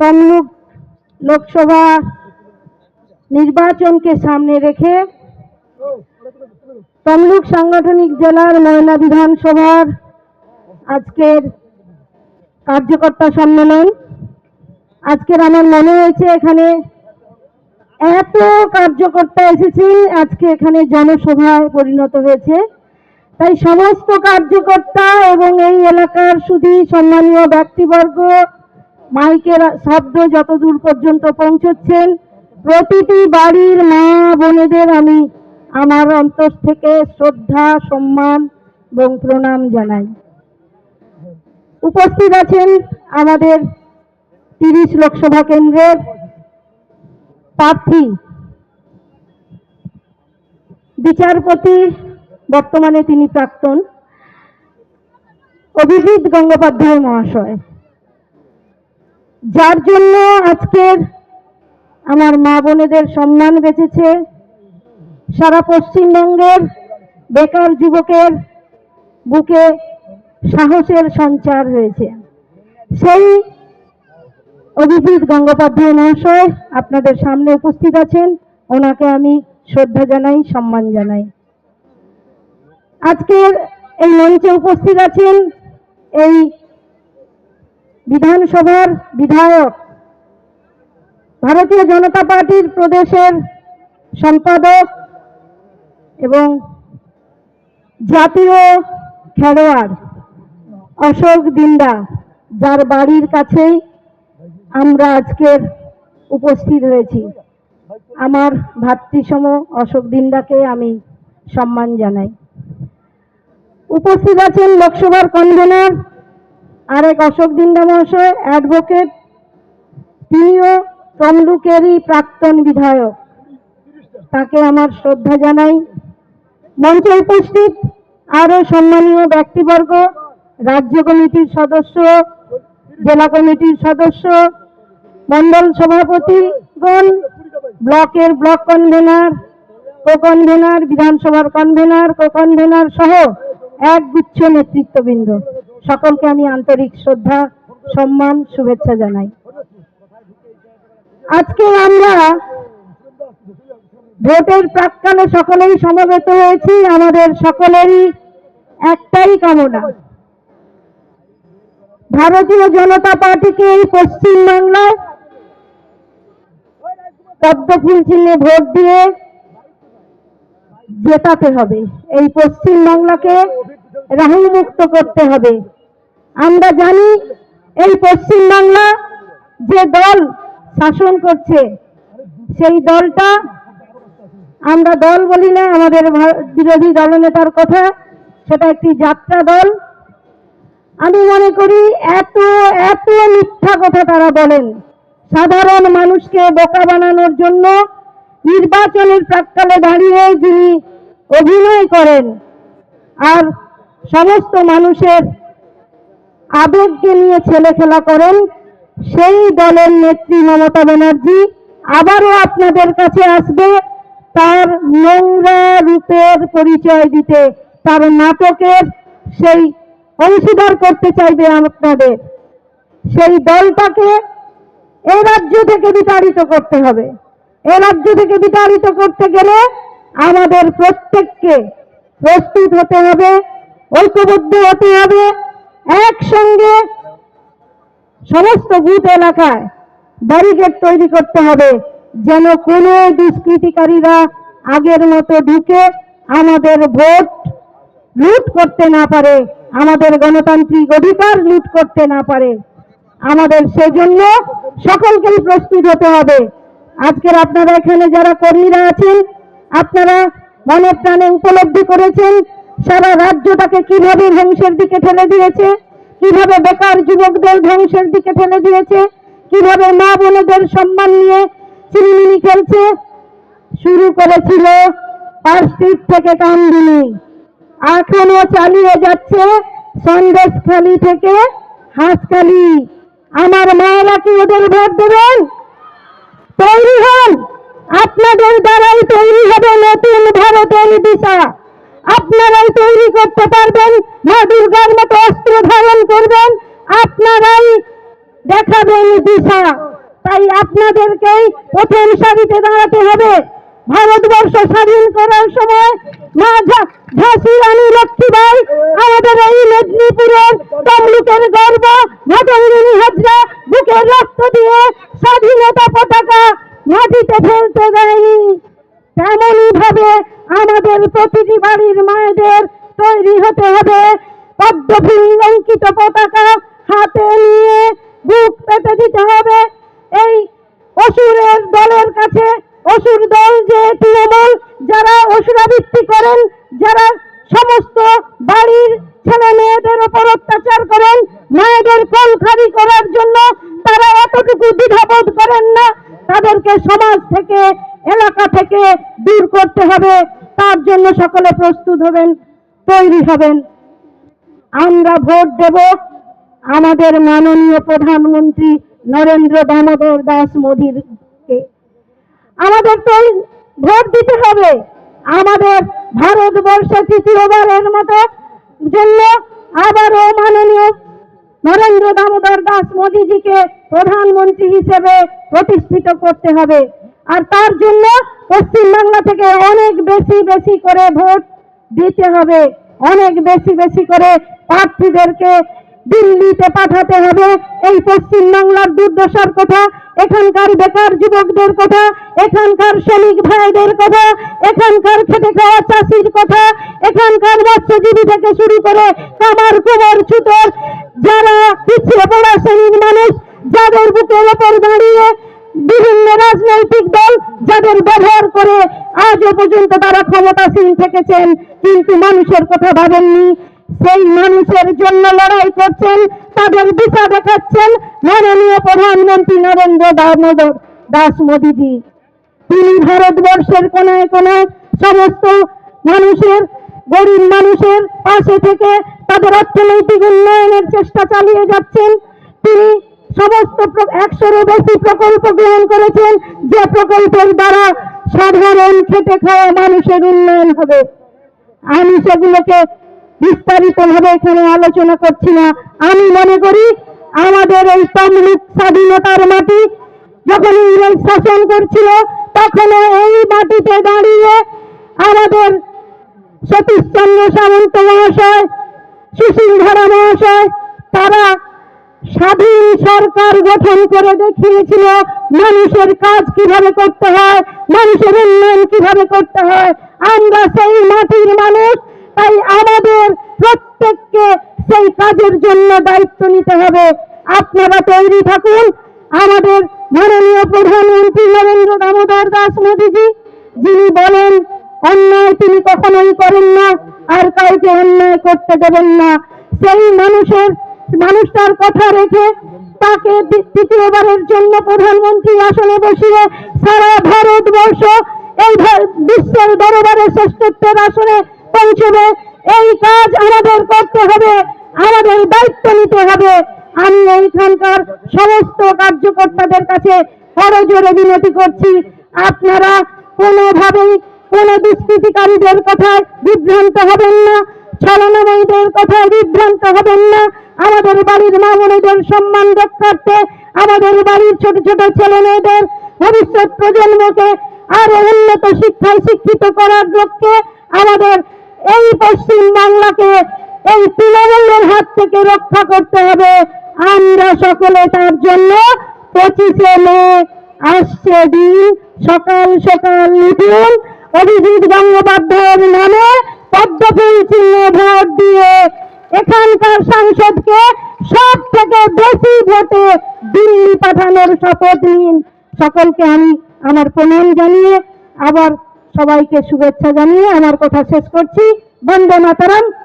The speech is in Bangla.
তমলুক লোকসভা নির্বাচনকে সামনে রেখে তমলুক সাংগঠনিক জেলার ময়না বিধানসভার আজকের কার্যকর্তা সম্মেলন। আজকের আমার মনে হয়েছে এখানে এত কার্যকর্তা এসেছি, আজকে এখানে জনসভায় পরিণত হয়েছে। তাই সমস্ত কার্যকর্তা এবং এই এলাকার শুধু সম্মানীয় ব্যক্তিবর্গ মাইকের শব্দ যতদূর পর্যন্ত পৌঁছচ্ছেন প্রতিটি বাড়ির মা বোনেদের আমি আমার অন্তর থেকে শ্রদ্ধা, সম্মান এবং প্রণাম জানাই। উপস্থিত আছেন আমাদের তিরিশ লোকসভা কেন্দ্রের প্রার্থী, বিচারপতি, বর্তমানে তিনি প্রাক্তন, অভিজিৎ গঙ্গোপাধ্যায় মহাশয়। যার জন্য আজকের আমার মা বোনেদের সম্মান বেঁচেছে, সারা পশ্চিমবঙ্গের বেকার যুবকের বুকে সাহসের সঞ্চার হয়েছে। সেই অভিজিৎ গঙ্গোপাধ্যায় মহাশয় আপনাদের সামনে উপস্থিত আছেন, ওনাকে আমি শ্রদ্ধা জানাই, সম্মান জানাই। আজকের এই মঞ্চে উপস্থিত আছেন এই বিধানসভার বিধায়ক ভারতীয় জনতা পার্টির প্রদেশের সম্পাদক এবং জাতীয় খেলোয়াড় অশোক দিন্দা যার বাড়ির কাছেই আমরা আজকের উপস্থিত হয়েছি আমার ভাতৃসম অশোক দিন্দাকে আমি সম্মান জানাই। উপস্থিত আছেন লোকসভার কনভেনার আরেক অশোক দিন্দা মহাশয় অ্যাডভোকেট তিনিও তমলুকেরই প্রাক্তন বিধায়ক। তাকে আমার শ্রদ্ধা জানাই। মঞ্চে উপস্থিত আরও সম্মানীয় ব্যক্তিবর্গ, রাজ্য কমিটির সদস্য, জেলা কমিটির সদস্য মন্ডল সভাপতিগণ, ব্লকের ব্লক কনভেনার কো কনভেনার বিধানসভার কনভেনার কো কনভেনার সহ এক গুচ্ছ নেতৃত্ববৃন্দ। সকলকে আমি আন্তরিক শ্রদ্ধা, সম্মান, শুভেচ্ছা জানাই। আজকে আমরা ভোটের প্রাককালে সকলেই সমবেত হয়েছি, আমাদের সকলেরই একটাই কামনা। ভারতীয় জনতা পার্টিকে এই পশ্চিমবাংলায় পদ্মফুল চিহ্নে ভোট দিয়ে জেতাতে হবে। এই পশ্চিমবাংলাকে রাহুল মুক্ত করতে হবে। আমরা জানি এই পশ্চিমবাংলা যে দল শাসন করছে, সেই দলটা আমরা দল বলি না, আমাদের বিরোধী দলনেতার কথা, সেটা একটি যাত্রা দল। আমি মনে করি এত এত মিথ্যা কথা তারা বলেন। সাধারণ মানুষকে বোকা বানানোর জন্য নির্বাচনের প্রাক্কালে দাঁড়িয়ে যিনি অভিনয় করেন। আর সমস্ত মানুষের আবেগকে নিয়ে ছেলে খেলা করেন। সেই দলের নেত্রী মমতা ব্যানার্জি আবারও আপনাদের কাছে আসবে তার নোংরা রূপের পরিচয় দিতে। তার নাটকের সেই অংশীদার করতে চাইবে আপনাদের। সেই দলটাকে এ রাজ্য থেকে বিতাড়িত করতে হবে। এ রাজ্য থেকে বিতাড়িত করতে গেলে আমাদের প্রত্যেককে প্রস্তুত হতে হবে। ঐক্যবদ্ধ হতে হবে একসঙ্গে সমস্ত বুথ এলাকায় ব্যারিকেড তৈরি করতে হবে যেন কোনো দুষ্কৃতিকারীরা আগের মতো ঢুকে আমাদের ভোট লুট করতে না পারে, আমাদের গণতান্ত্রিক অধিকার লুট করতে না পারে। আমাদের সেজন্য সকলকেই প্রস্তুত হতে হবে। আজকের আপনারা এখানে যারা কর্মীরা আছেন, আপনারা মনে প্রাণে উপলব্ধি করেছেন সারা রাজ্যটাকে কীভাবে ধ্বংসের দিকে ঠেলে দিয়েছে? কীভাবে বেকার যুবকদের ধ্বংসের দিকে ঠেলে দিয়েছে? কীভাবে মা বোনেদের সম্মান নিয়ে চিনিমিনি খেলছে? শুরু করেছিল পার্শ্বিক থেকে কামদিনী এখনও চালিয়ে যাচ্ছে সন্দেশখালি থেকে হাঁসখালি। আমার মায়েরা কি ওদের ভোট দেবেন? তৈরি হন। আপনাদের দ্বারাই তৈরি হবে নতুন ভারতের দিশা। আপনারাই তৈরি করতে পারবেন, মা দুর্গার মতো অস্ত্র ধারণ করবেন, আপনারাই দেখাবেন দিশা। তাই আপনাদেরকেই প্রথম সারিতে দাঁড়াতে হবে। ভারতবর্ষ স্বাধীন করার সময় মা ঝাঁসি রানী লক্ষ্মীবাই আমাদের এই মেদিনীপুরের তমলুকের গর্ব, মাতঙ্গিনী হাজরা বুকের রক্ত দিয়ে স্বাধীনতা পতাকা মাটিতে ফেলতে দেয়নি। তেমনই ভাবে আমাদের প্রতিটি বাড়ির মায়েদের তৈরি হতে হবে। পদ্মফুল অঙ্কিত পতাকা হাতে নিয়ে বুক পেতে দিতে হবে। এই অসুরের দলের কাছে অসুর দল যে তৃণমূল, যারা অসুরাবৃত্তি করেন, যারা সমস্ত বাড়ির ছেলে মেয়েদের ওপর অত্যাচার করেন, মায়েদের কল খালি করার জন্য তারা এতটুকু দ্বিধাবোধ করেন না। তাদেরকে সমাজ থেকে করতে হবে, তার জন্য সকলে প্রস্তুত হবেন, তৈরি হবেন। আমরা ভোট দেব আমাদের মাননীয় প্রধানমন্ত্রী নরেন্দ্র দামোদর দাস মোদীকে আমাদের তো ভোট দিতে হবে। আমাদের ভারতবর্ষে তৃতীয়বারের মতো জন্য আবারও মাননীয় নরেন্দ্র দামোদর দাস মোদীজিকে প্রধানমন্ত্রী হিসেবে প্রতিষ্ঠিত করতে হবে। আর তার জন্য পশ্চিমবাংলা থেকে অনেক বেশি বেশি করে ভোট দিতে হবে। অনেক বেশি বেশি করে প্রার্থীদেরকে দিল্লিতে পাঠাতে হবে। এই পশ্চিমবাংলার দুর্দশার কথা, এখানকার বেকার যুবকদের কথা, এখানকার শ্রমিক ভাইদের কথা, এখানকার খেটে খাওয়া চাষির কথা, এখানকার মৎস্যজীবী থেকে শুরু করে কামার কুমার ছুতর, যারা পিছিয়ে পড়া শ্রেণির মানুষ, যাদের বুকের ওপর দাঁড়িয়ে বিভিন্ন রাজনৈতিক দল যাদের ব্যবহার করে আজও পর্যন্ত তারা ক্ষমতাসীন থেকেছেন, কিন্তু মানুষের কথা ভাবেননি। সেই মানুষের জন্য লড়াই করছেন, তাদের দিশা দেখাচ্ছেন মাননীয় প্রধানমন্ত্রী নরেন্দ্র দামোদর দাস মোদীজি। তিনি ভারতবর্ষের কোনায় কোনায় সমস্ত মানুষের, গরিব মানুষের পাশে থেকে তাদের অর্থনৈতিক উন্নয়নের চেষ্টা চালিয়ে যাচ্ছেন। তিনি সমস্ত একশোরও বেশি প্রকল্প গ্রহণ করেছেন। যে প্রকল্পের দ্বারা সাধারণ খেটে খাওয়া মানুষের উন্নয়ন হবে। আমি সেগুলোকে বিস্তারিত ভাবে এখানে আলোচনা করছি না। আমি মনে করি আমাদের এই তমলুক স্বাধীনতার মাটি যখন ইংরেজ শাসন করছিল, তখনও এই মাটিতে দাঁড়িয়ে আমাদের সতীশচন্দ্র সামন্ত মহাশয়, সুশীল ধারা মহাশয়, তারা স্বাধীন সরকার গঠন করে দেখিয়েছিল, মানুষের কাজ কীভাবে করতে হয়, মানুষের উন্নয়ন কীভাবে করতে হয়, আমরা সেই মাটির মানুষ, তাই আমাদের প্রত্যেককে সেই কাজের জন্য দায়িত্ব নিতে হবে। আপনারা তৈরি থাকুন। আমাদের মাননীয় প্রধানমন্ত্রী নরেন্দ্র দামোদর দাস মোদীজি, যিনি বলেন, অন্যায় তিনি কখনোই করেন না, আর কাউকে অন্যায় করতে দেবেন না। সেই মানুষের মানুষটার কথা রেখে তাকে দ্বি- তৃতীয়বারের জন্য প্রধানমন্ত্রী আসনে বসিয়ে সারা ভারতবর্ষ এই বিশ্বের দরবারে শ্রেষ্ঠত্বের আসনে পৌঁছবে। এই কাজ আমাদের করতে হবে, আমাদের দায়িত্ব নিতে হবে। আমি এইখানকার সমস্ত কার্যকর্তাদের কাছে করজোরে বিনতি করছি। আপনারা কোনোভাবেই কোনো দুষ্কৃতিকারীদের কথায় বিভ্রান্ত হবেন না। ছলনাময়ীদের কথায় বিভ্রান্ত হবেন না। আমাদের বাড়ির মা বোনেদের সম্মান রক্ষার্থে আমাদের বাড়ির ছোট ছোট ছেলে মেয়েদের ভবিষ্যৎ প্রজন্মকে আরও উন্নত শিক্ষায় শিক্ষিত করার লক্ষ্যে আমাদের এই পশ্চিম বাংলাকে এই তৃণমূলের হাত থেকে রক্ষা করতে হবে। আমরা সকলে তার জন্য পঁচিশে মে আসছে দিন। সকাল সকাল উঠুন। অভিজিৎ গঙ্গোপাধ্যায়ের নামে ভোট দিয়ে এখানকার সাংসদকে সব থেকে ভোটে পাঠানোর শপথ নিন। সকলকে আমি আমার জানিয়ে, আবার সবাইকে শুভেচ্ছা জানিয়ে আমার কথা শেষ করছি। বন্দে মাতারাম।